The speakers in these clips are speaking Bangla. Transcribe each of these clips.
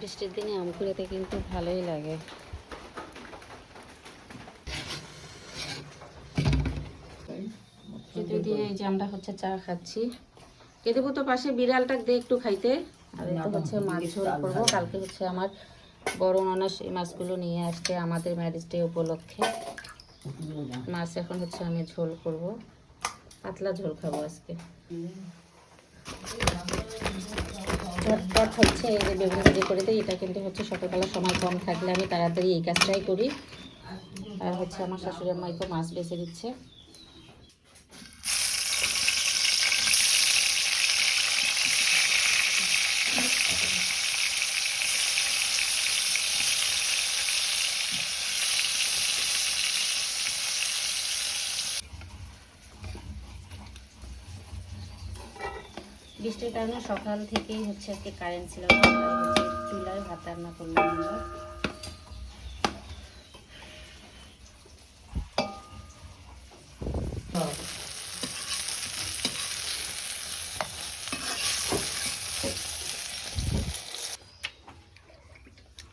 বৃষ্টির দিনে আম কুড়াতে কিন্তু ভালোই লাগে। কেঁদু দিয়ে এই যে আমরা হচ্ছে চা খাচ্ছি। কেঁদেবো তো পাশে বিড়ালটা দিয়ে একটু খাইতে। আর তো হচ্ছে মাছ ঝোল করব। কালকে হচ্ছে আমার বড় মানুষ এই মাছগুলো নিয়ে আসছে আমাদের ম্যারেজ ডে উপলক্ষে। মাছ এখন হচ্ছে আমি ঝোল করব। পাতলা ঝোল খাব আজকে। ঝটপট হচ্ছে এই যে বেগুন ভাজি করে দিই, এটা কিন্তু হচ্ছে সকালবেলা সময় কম থাকলে আমি তাড়াতাড়ি এই কাজটাই করি। আর হচ্ছে আমার শাশুড়ি তো মাছ বেছে দিচ্ছে। বৃষ্টির কারণে সকাল থেকেই হচ্ছে আজকে কারেন্ট ছিল চুলায় ভাত রান্না করলাম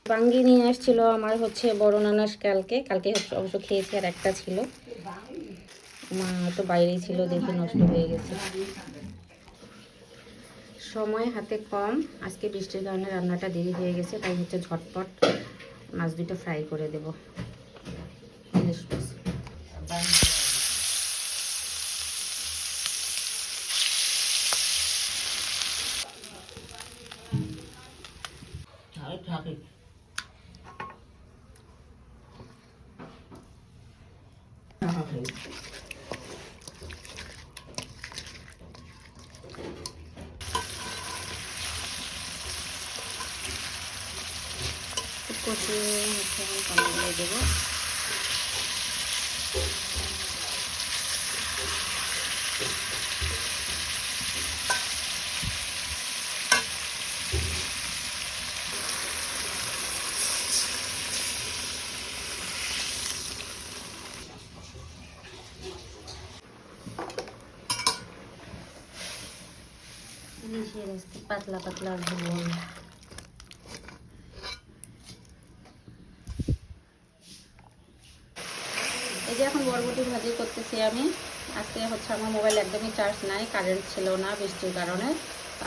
বাঙ্গি নিয়ে আসছিল আমার হচ্ছে বড় নানাস কালকে কালকে অবশ্য খেয়েছি আর একটা ছিল। মা তো বাইরেই ছিল, দেখে নষ্ট হয়ে গেছে। সময় হাতে কম। আজকে বৃষ্টির কারণে রান্নাটা দেরি হয়ে গেছে তাই হচ্ছে ঝটপট মাছ দুটো ফ্রাই করে দেব। ইলিশ মাছ কষিয়ে হচ্ছে আমি পানি দিয়ে দেবো ইলিশের আজকে পাতলা পাতলা ঝোল এই যে এখন বরবটি ভাজি করতেছি আমি। আজকে হচ্ছে আমার মোবাইল একদমই চার্জ নাই, কারেন্ট ছিল না বৃষ্টির কারণে।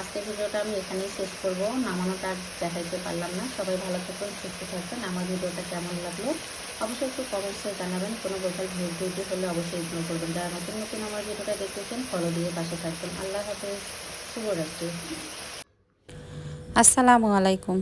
আজকে ভিডিওটা আমি এখানেই শেষ করব। নামানোটা দেখাইতে পারলাম না। সবাই ভালো থাকুন, সুস্থ থাকবেন আমার ভিডিওটা কেমন লাগল অবশ্যই একটু কমেন্টসে জানাবেন। কোনো বোঝার ভুল ভিডিও হলে অবশ্যই ইগনোর করবেন। যারা নতুন নতুন আমার ভিডিওটা দেখতেছেন ফলো দিয়ে পাশে থাকবেন। আল্লাহ হাফেজ। শুভরাত্রি। আসসালামু আলাইকুম।